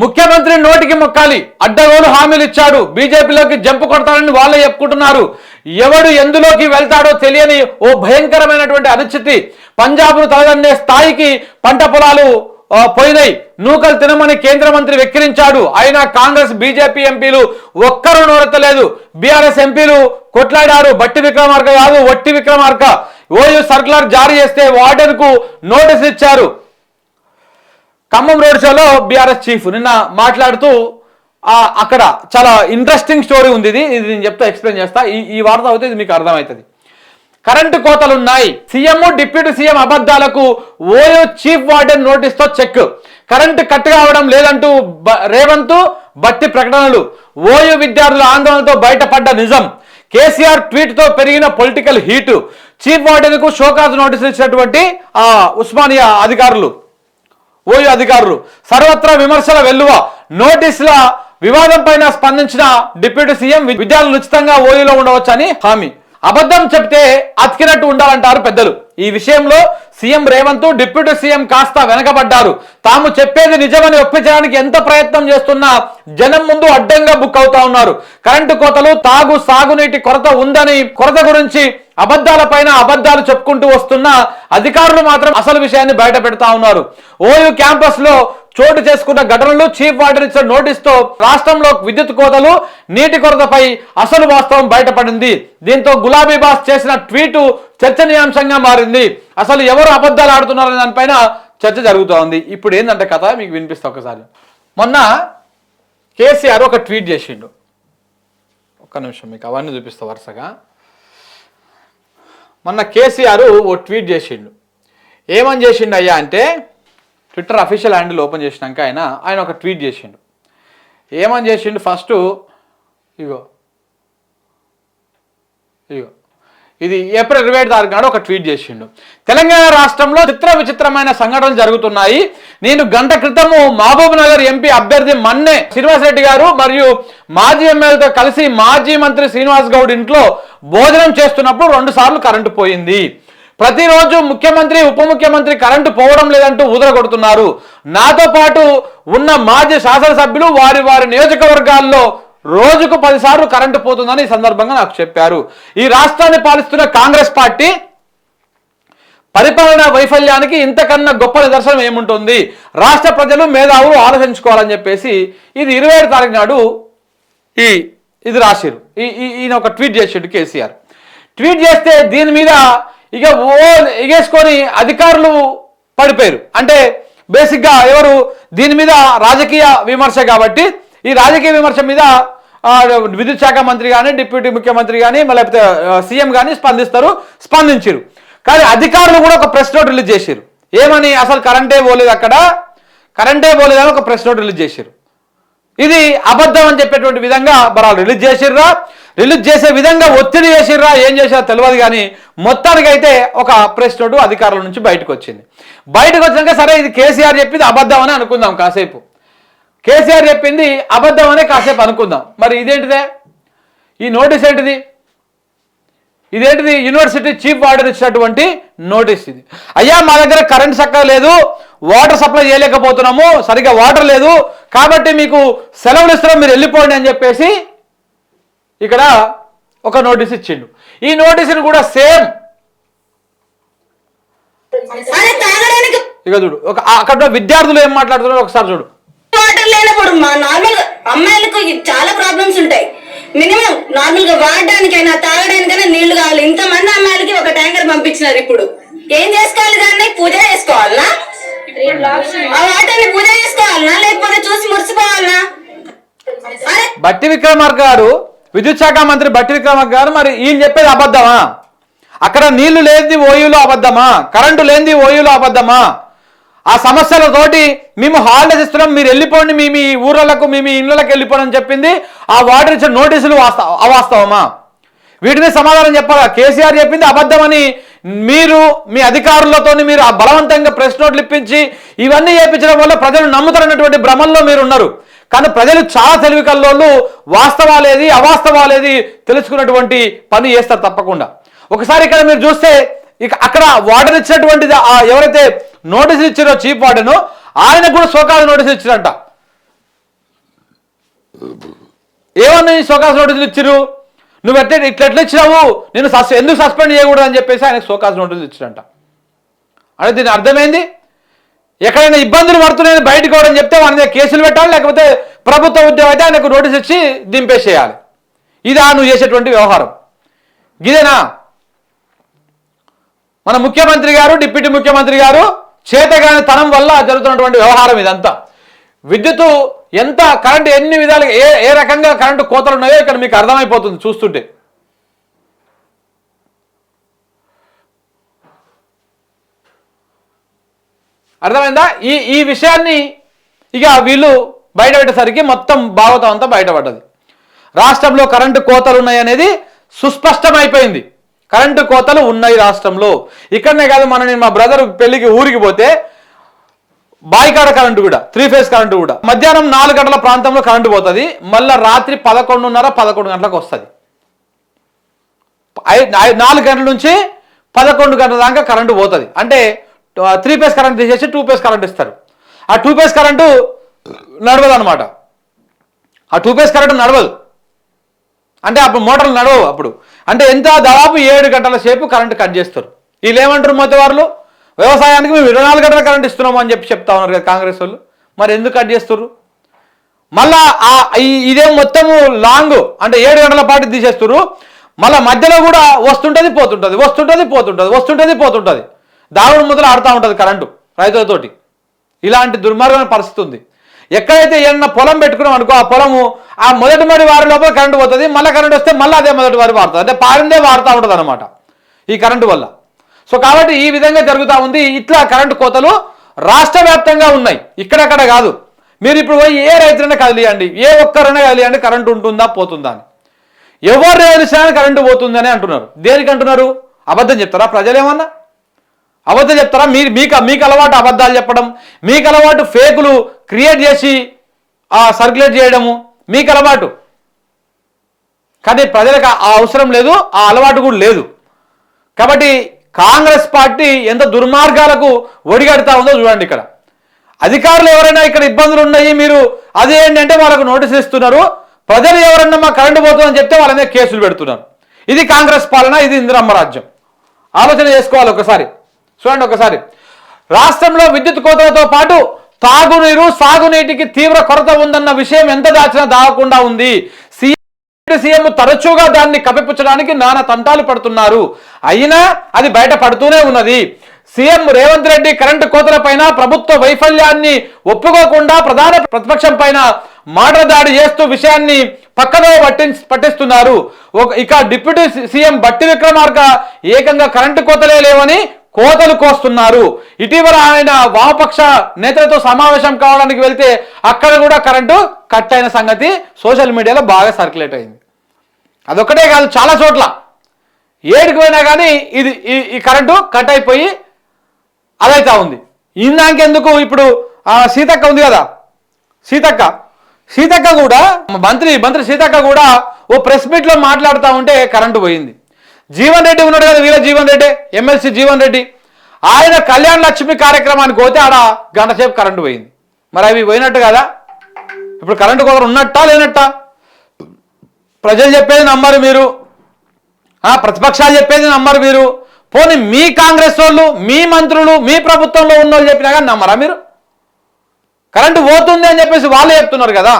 ముఖ్యమంత్రి నోటికి మొక్కాలి. అడ్డగోలు హామీలు ఇచ్చాడు. బీజేపీలోకి జంపు కొడతాడని వాళ్ళే చెప్పుకుంటున్నారు. ఎవడు ఎందులోకి వెళ్తాడో తెలియని ఓ భయంకరమైనటువంటి అనిశ్చితి. పంజాబ్ను తలదన్నే స్థాయికి పంట పొలాలు పోయినాయి. నూకలు తినమని కేంద్ర మంత్రి వెక్కిరించాడు. అయినా కాంగ్రెస్ బీజేపీ ఎంపీలు ఒక్కరూ నోరెత్తలేదు. బీఆర్ఎస్ ఎంపీలు కొట్లాడారు. బట్టి విక్రమార్క కాదు వట్టి విక్రమార్క. ఓయూ సర్కులర్ జారీ చేస్తే వార్డెన్కు నోటీస్ ఇచ్చారు. ఖమ్మం రోడ్ షోలో బీఆర్ఎస్ చీఫ్ నిన్న మాట్లాడుతూ అక్కడ చాలా ఇంట్రెస్టింగ్ స్టోరీ ఉంది ఇది. ఇది నేను చెప్తా ఎక్స్ప్లెయిన్ చేస్తా. ఈ ఈ వార్త అయితే ఇది మీకు అర్థమవుతుంది. కరెంటు కోతలు ఉన్నాయి సీఎం డిప్యూటీ సీఎం అబద్ధాలకు ఓయో చీఫ్ వార్డెన్ నోటీస్తో చెక్. కరెంటు కట్ కావడం లేదంటూ బ- రేవంత్ బట్టి ప్రకటనలు. ఓయో విద్యార్థుల ఆందోళనతో బయటపడ్డ నిజం. కేసీఆర్ ట్వీట్తో పెరిగిన పొలిటికల్ హీటు. చీఫ్ వార్డెన్కు షోకాజ్ నోటీసులు ఇచ్చినటువంటి ఆ ఉస్మానియా అధికారులు. ఓయూ అధికారులు సర్వత్రా విమర్శల వెల్లువ నోటీసుల వివాదం పైన స్పందించిన డిప్యూటీ సీఎం విద్యార్థులు ఉచితంగా ఓయూలో ఉండవచ్చని హామీ. అబద్ధం చెప్తే అతికినట్టు ఉండాలంటారు పెద్దలు. ఈ విషయంలో సీఎం రేవంత్ డిప్యూటీ సీఎం కాస్త వెనకబడ్డారు. తాము చెప్పేది నిజమని ఒప్పించడానికి ఎంత ప్రయత్నం చేస్తున్నా జనం ముందు అడ్డంగా బుక్ అవుతా ఉన్నారు. కరెంటు కోతలు తాగు సాగునీటి కొరత ఉందని కొరత గురించి అబద్ధాల పైన అబద్ధాలు చెప్పుకుంటూ వస్తున్న అధికారులు మాత్రం అసలు విషయాన్ని బయట పెడతా ఉన్నారు. ఓయూ క్యాంపస్లో చోటు చేసుకున్న ఘటనలు చీఫ్ వాటర్ ఇచ్చిన నోటీస్తో రాష్ట్రంలో విద్యుత్ కోతలు నీటి కొరతపై అసలు వాస్తవం బయటపడింది. దీంతో గులాబీ బాస్ చేసిన ట్వీట్ చర్చనీయాంశంగా మారింది. అసలు ఎవరు అబద్ధాలు ఆడుతున్నారనే దానిపైన చర్చ జరుగుతోంది. ఇప్పుడు ఏంటంటే కథ? మీకు వినిపిస్తా ఒకసారి. మొన్న కేసీఆర్ ఒక ట్వీట్ చేసిండు. ఒక్క నిమిషం మీకు అవన్నీ చూపిస్తా వరుసగా. మొన్న కేసీఆర్ ఓ ట్వీట్ చేసిండు. ఏమని చేసిండు అయ్యా అంటే ట్విట్టర్ అఫీషియల్ హ్యాండిల్ ఓపెన్ చేసినాక ఆయన ఆయన ఒక ట్వీట్ చేసిండు. ఏమని చేసిండు ఫస్ట్ ఇగో ఇగో ఇది ఏప్రిల్ ఇరవై ఐదు తారీఖు నాడు ఒక ట్వీట్ చేసిండు. తెలంగాణ రాష్ట్రంలో చిత్ర విచిత్రమైన సంఘటనలు జరుగుతున్నాయి. నేను గంట క్రితము మహబూబ్ నగర్ ఎంపీ అభ్యర్థి మన్నే శ్రీనివాసరెడ్డి గారు మరియు మాజీ ఎమ్మెల్యేతో కలిసి మాజీ మంత్రి శ్రీనివాస్ గౌడ్ ఇంట్లో భోజనం చేస్తున్నప్పుడు రెండు సార్లు కరెంటు పోయింది. ప్రతిరోజు ముఖ్యమంత్రి ఉప ముఖ్యమంత్రి కరెంటు పోవడం లేదంటూ ఊదరగొడుతున్నారు నాతో పాటు ఉన్న మాజీ శాసనసభ్యులు వారి వారి నియోజకవర్గాల్లో రోజుకు పదిసార్లు కరెంటు పోతుందని ఈ సందర్భంగా నాకు చెప్పారు. ఈ రాష్ట్రాన్ని పాలిస్తున్న కాంగ్రెస్ పార్టీ పరిపాలన వైఫల్యానికి ఇంతకన్నా గొప్ప నిదర్శనం ఏముంటుంది? రాష్ట్ర ప్రజలు మేధావులు ఆలోచించుకోవాలని చెప్పేసి ఇది ఇరవై ఏడు తారీఖు నాడు ఈ ఇది రాసిరు. ఈ ఈయన ఒక ట్వీట్ చేసాడు కేసీఆర్. ట్వీట్ చేస్తే దీని మీద ఇక ఓ ఎగేసుకొని అధికారులు పడిపోయారు. అంటే బేసిక్గా ఎవరు? దీని మీద రాజకీయ విమర్శ కాబట్టి ఈ రాజకీయ విమర్శ మీద విద్యుత్ శాఖ మంత్రి కానీ డిప్యూటీ ముఖ్యమంత్రి కానీ లేకపోతే సీఎం కానీ స్పందిస్తారు స్పందించారు. కానీ అధికారులు కూడా ఒక ప్రెస్ నోట్ రిలీజ్ చేశారు ఏమని? అసలు కరెంటే పోలేదు అక్కడ. కరెంటే పోలేదని ఒక ప్రెస్ నోట్ రిలీజ్ చేశారు ఇది అబద్ధం అని చెప్పేటువంటి విధంగా బరాలు రిలీజ్ చేసిర్రా? రిలీజ్ చేసే విధంగా ఒత్తిడి చేసిర్రా? ఏం చేశారో తెలియదు కానీ మొత్తానికైతే ఒక ప్రెస్ నోటు అధికారుల నుంచి బయటకు వచ్చింది. బయటకు వచ్చినాక సరే ఇది కేసీఆర్ చెప్పింది అబద్ధం అని అనుకుందాం కాసేపు. కేసీఆర్ చెప్పింది అబద్ధం అనే కాసేపు అనుకుందాం. మరి ఇదేంటిదే? ఈ నోటీస్ ఏంటిది? ఇదేంటిది? యూనివర్సిటీ చీఫ్ వార్డెన్ ఇచ్చినటువంటి నోటీస్ ఇది. అయ్యా మా దగ్గర కరెంట్ చక్కగా లేదు వాటర్ సప్లై చేయలేకపోతున్నాము సరిగ్గా వాటర్ లేదు కాబట్టి మీకు సెలవులు ఇస్తున్నాం మీరు వెళ్ళిపోండి అని చెప్పేసి ఇక్కడ ఒక నోటీస్ ఇచ్చిండు. ఈ నోటీసుని కూడా సేమ్ ఇక చూడు ఒక అక్కడ విద్యార్థులు ఏం మాట్లాడుతున్నారో ఒకసారి చూడు. వాటర్ లేనప్పుడు మా నార్మల్ అమ్మాయిలకు చాలా ప్రాబ్లమ్స్ ఉంటాయి. మినిమం నార్మల్గా వాడడానికైనా తాగడానికైనా నీళ్ళు కావాలి. ఇంతమంది అమ్మాయిలకి ఒక ట్యాంకర్ పంపించినారు ఇప్పుడు. ఏం చేసుకోవాలి దాన్ని? పూజ చేసుకోవాలనా? ఆ వాటర్ని పూజ చేసుకోవాలనా? లేకపోతే చూసి మురిసిపోవాలనా? అరే! బట్టి విక్రమార్క గారు విద్యుత్ శాఖ మంత్రి బట్టి విక్రమార్ గారు మరి ఈయన చెప్పేది అబద్ధమా? అక్కడ నీళ్ళు లేనిది ఓయూలో అబద్ధమా? కరెంటు లేనిది ఓయూలో అబద్ధమా? ఆ సమస్యలతోటి మేము హాలిడేస్ ఇస్తున్నాం మీరు వెళ్ళిపోండి మీ మీ ఊర్లకు మీ మీ ఇళ్ళకి వెళ్ళిపోండి అని చెప్పింది. ఆ వాటర్ ఇచ్చిన నోటీసులు వాస్త అవాస్తవమా? వీటిని సమాధానం చెప్పాలా? కేసీఆర్ చెప్పింది అబద్ధమని మీరు మీ అధికారులతో మీరు ఆ బలవంతంగా ప్రెస్ నోట్లు ఇప్పించి ఇవన్నీ చేయించడం వల్ల ప్రజలు నమ్ముతారన్నటువంటి భ్రమంలో మీరు ఉన్నారు కానీ ప్రజలు చాలా తెలివి కల్లోళ్ళు వాస్తవాలేది అవాస్తవాలేది తెలుసుకున్నటువంటి పని చేస్తారు తప్పకుండా. ఒకసారి ఇక్కడ మీరు చూస్తే ఇక అక్కడ వాటర్ ఇచ్చినటువంటి ఎవరైతే నోటీసులు ఇచ్చారు చీఫ్ వార్డెను ఆయన కూడా సోకాలు నోటీసులు ఇచ్చారంట. ఏమన్నా ఈ నోటీసులు ఇచ్చిర్రు? నువ్వు ఎట్లా ఇట్లా ఎట్లా ఇచ్చినావు? నేను సస్ ఎందుకు సస్పెండ్ చేయకూడదు అని చెప్పేసి ఆయనకు సోకాస్ నోటీసులు ఇచ్చిరంట. అంటే దీని అర్థమైంది? ఎక్కడైనా ఇబ్బందులు పడుతున్నాయని బయటకు పోవడం చెప్తే వాని మీద కేసులు పెట్టాలి లేకపోతే ప్రభుత్వ ఉద్యోగం అయితే ఆయనకు నోటీస్ ఇచ్చి దింపేసేయాలి. ఇదా నువ్వు చేసేటువంటి వ్యవహారం. ఇదేనా మన ముఖ్యమంత్రి గారు డిప్యూటీ ముఖ్యమంత్రి గారు చేతగాని తనం వల్ల జరుగుతున్నటువంటి వ్యవహారం ఇదంతా. విద్యుత్ ఎంత కరెంటు ఎన్ని విధాలుగా ఏ ఏ రకంగా కరెంటు కోతలు ఉన్నాయో ఇక్కడ మీకు అర్థమైపోతుంది చూస్తుంటే. అర్థమైందా? ఈ ఈ విషయాన్ని ఇక వీళ్ళు బయటపెట్టేసరికి మొత్తం భాగవతం అంతా బయటపడ్డది. రాష్ట్రంలో కరెంటు కోతలు ఉన్నాయి అనేది సుస్పష్టమైపోయింది. కరెంటు కోతలు ఉన్నాయి రాష్ట్రంలో. ఇక్కడనే కాదు మన నేను మా బ్రదర్ పెళ్ళికి ఊరికి పోతే బాయికాడ కరెంటు కూడా త్రీ ఫేజ్ కరెంటు కూడా. మధ్యాహ్నం నాలుగు గంటల ప్రాంతంలో కరెంటు పోతుంది మళ్ళీ రాత్రి పదకొండున్నర పదకొండు గంటలకు వస్తుంది. నాలుగు గంటల నుంచి పదకొండు గంటల దాకా కరెంటు పోతుంది. అంటే త్రీ ఫేజ్ కరెంట్ తీసేసి టూ ఫేజ్ కరెంట్ ఇస్తారు. ఆ టూ ఫేజ్ కరెంటు నడవదు అనమాట ఆ టూ ఫేజ్ కరెంటు నడవదు. అంటే అప్పుడు మోటార్లు నడవవు అప్పుడు. అంటే ఎంత దాదాపు ఏడు గంటల సేపు కరెంటు కట్ చేస్తారు. వీళ్ళు ఏమంటారు మధ్య వ్యవసాయానికి మేము ఇరవై నాలుగు గంటల కరెంట్ ఇస్తున్నాము అని చెప్పి చెప్తా ఉన్నారు కదా కాంగ్రెస్ వాళ్ళు. మరి ఎందుకు కట్ చేస్తారు? మళ్ళా ఇదే మొత్తము లాంగ్ అంటే ఏడు గంటల పాటు తీసేస్తారు. మళ్ళా మధ్యలో కూడా వస్తుంటుంది పోతుంటది వస్తుంటుంది పోతుంటుంది వస్తుంటుంది పోతుంటుంది. దాగుడు మొదలు ఆడుతూ ఉంటుంది కరెంటు రైతులతోటి. ఇలాంటి దుర్మార్గమైన పరిస్థితి ఉంది. ఎక్కడైతే ఏమన్నా పొలం పెట్టుకున్నాం అనుకో ఆ పొలము ఆ మొదటి మడి వారి లోపల కరెంటు పోతుంది మళ్ళీ కరెంట్ వస్తే మళ్ళీ అదే మొదటి వారి వాడుతుంది అంటే పారిందే వాడుతూ ఉంటుంది అనమాట ఈ కరెంటు వల్ల. సో కాబట్టి ఈ విధంగా జరుగుతూ ఉంది. ఇట్లా కరెంటు కోతలు రాష్ట్ర వ్యాప్తంగా ఉన్నాయి. ఇక్కడక్కడ కాదు. మీరు ఇప్పుడు పోయి ఏ రైతులైనా కదిలియండి. ఏ ఒక్కరైనా కదిలియండి కరెంటు ఉంటుందా పోతుందా అని. ఎవరు తెలిసినా కరెంటు పోతుందని అంటున్నారు. దేనికి అంటున్నారు? అబద్ధం చెప్తారా? ప్రజలేమన్నా? అబద్ధం చెప్తారా? మీరు మీకు మీకు అలవాటు అబద్ధాలు చెప్పడం మీకు అలవాటు ఫేకులు క్రియేట్ చేసి సర్క్యులేట్ చేయడము మీకు అలవాటు. కానీ ప్రజలకు ఆ అవసరం లేదు ఆ అలవాటు కూడా లేదు. కాబట్టి కాంగ్రెస్ పార్టీ ఎంత దుర్మార్గాలకు ఒడిగడతా ఉందో చూడండి ఇక్కడ. అధికారులు ఎవరైనా ఇక్కడ ఇబ్బందులు ఉన్నాయి మీరు అది ఏంటంటే వాళ్ళకు నోటీస్ ఇస్తున్నారు. ప్రజలు ఎవరైనా మా కరెంటు పోతుందని చెప్తే వాళ్ళ మీద కేసులు పెడుతున్నారు. ఇది కాంగ్రెస్ పాలన ఇది ఇందిరమ్మ రాజ్యం. ఆలోచన చేసుకోవాలి ఒకసారి. చూడండి ఒకసారి. రాష్ట్రంలో విద్యుత్ కోతలతో పాటు తాగునీరు సాగునీటికి తీవ్ర కొరత ఉందన్న విషయం ఎంత దాచినా దాగకుండా ఉంది. సీఎం తరచుగా దాన్ని కప్పిపుచ్చడానికి నానా తంటాలు పడుతున్నారు. అయినా అది బయట పడుతూనే ఉన్నది. సీఎం రేవంత్ రెడ్డి కరెంటు కోతలపైన ప్రభుత్వ వైఫల్యాన్ని ఒప్పుకోకుండా ప్రధాన ప్రతిపక్షం పైన మాటల దాడి చేస్తూ విషయాన్ని పక్కదో పట్టి పట్టిస్తున్నారు. ఒక- ఇక డిప్యూటీ సీఎం బట్టి విక్రమార్క ఏకంగా కరెంటు కోతలే లేవని కోతలు కోస్తున్నారు. ఇటీవల ఆయన వామపక్ష నేతలతో సమావేశం కావడానికి వెళ్తే అక్కడ కూడా కరెంటు కట్ అయిన సంగతి సోషల్ మీడియాలో బాగా సర్క్యులేట్ అయింది. అదొక్కటే కాదు చాలా చోట్ల. ఏడుకు పోయినా కానీ ఇది ఈ- ఈ కరెంటు కట్ అయిపోయి అదైతా ఉంది. ఇందాకెందుకు ఇప్పుడు సీతక్క ఉంది కదా? సీతక్క. సీతక్క కూడా మంత్రి మంత్రి సీతక్క కూడా ఓ ప్రెస్ మీట్లో మాట్లాడుతూ ఉంటే కరెంటు పోయింది. జీవన్ రెడ్డి ఉన్నాడు కదా వీళ్ళ జీవన్ రెడ్డి ఎమ్మెల్సీ జీవన్ రెడ్డి. ఆయన కళ్యాణ లక్ష్మి కార్యక్రమానికి పోతే ఆడ గంట సేపు కరెంటు పోయింది. మరి అవి పోయినట్టు కదా? ఇప్పుడు కరెంటు కొరకు ఉన్నట్టా లేనట్టా? ప్రజలు చెప్పేది నమ్మరు మీరు. ప్రతిపక్షాలు చెప్పేది నమ్మరు మీరు. పోనీ మీ కాంగ్రెస్ వాళ్ళు మీ మంత్రులు మీ ప్రభుత్వంలో ఉన్న వాళ్ళు చెప్పినా కానీ నమ్మరా మీరు? కరెంటు పోతుంది అని చెప్పేసి వాళ్ళే చెప్తున్నారు కదా.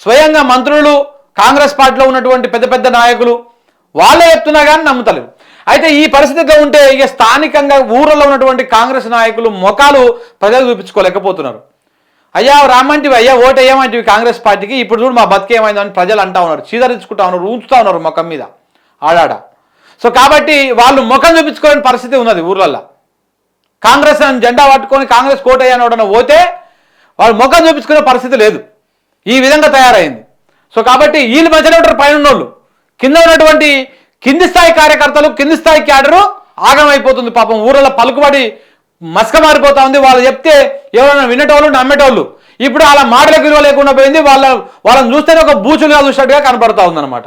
స్వయంగా మంత్రులు కాంగ్రెస్ పార్టీలో ఉన్నటువంటి పెద్ద పెద్ద నాయకులు వాళ్ళే చెప్తున్నా కానీ నమ్ముతలేరు. అయితే ఈ పరిస్థితిలో ఉంటే ఇక స్థానికంగా ఊర్లలో ఉన్నటువంటి కాంగ్రెస్ నాయకులు మొఖాలు ప్రజలు చూపించుకోలేకపోతున్నారు. అయ్యా రామంటివి అయ్యా ఓటు వేయమంటివి కాంగ్రెస్ పార్టీకి. ఇప్పుడు చూడు మా బతికేమైందని ప్రజలు అంటా ఉన్నారు చీదరించుకుంటా ఉన్నారు ఉంచుతా ఉన్నారు ముఖం మీద ఆడాడ. సో కాబట్టి వాళ్ళు ముఖం చూపించుకోలేని పరిస్థితి ఉన్నది ఊర్లల్లో. కాంగ్రెస్ అని జెండా పట్టుకొని కాంగ్రెస్ కోటయ్యని ఎవడన్నా పోతే వాళ్ళు ముఖం చూపించుకునే పరిస్థితి లేదు. ఈ విధంగా తయారైంది. సో కాబట్టి వీళ్ళు మధ్యలో ఉంటారు పైన ఉన్నోళ్ళు కింద ఉన్నటువంటి కింది స్థాయి కార్యకర్తలు కింది స్థాయి క్యాడరు ఆగమైపోతుంది పాపం. ఊళ్ళలో పలుకుబడి మస్క మారిపోతా ఉంది. వాళ్ళు చెప్తే ఎవరైనా వినేటోళ్ళు నమ్మేటోళ్ళు. ఇప్పుడు అలా మాటలకు విలువ లేకుండా పోయింది. వాళ్ళ వాళ్ళని చూస్తేనే ఒక బూచులుగా చూసినట్టుగా కనబడతా ఉందన్నమాట.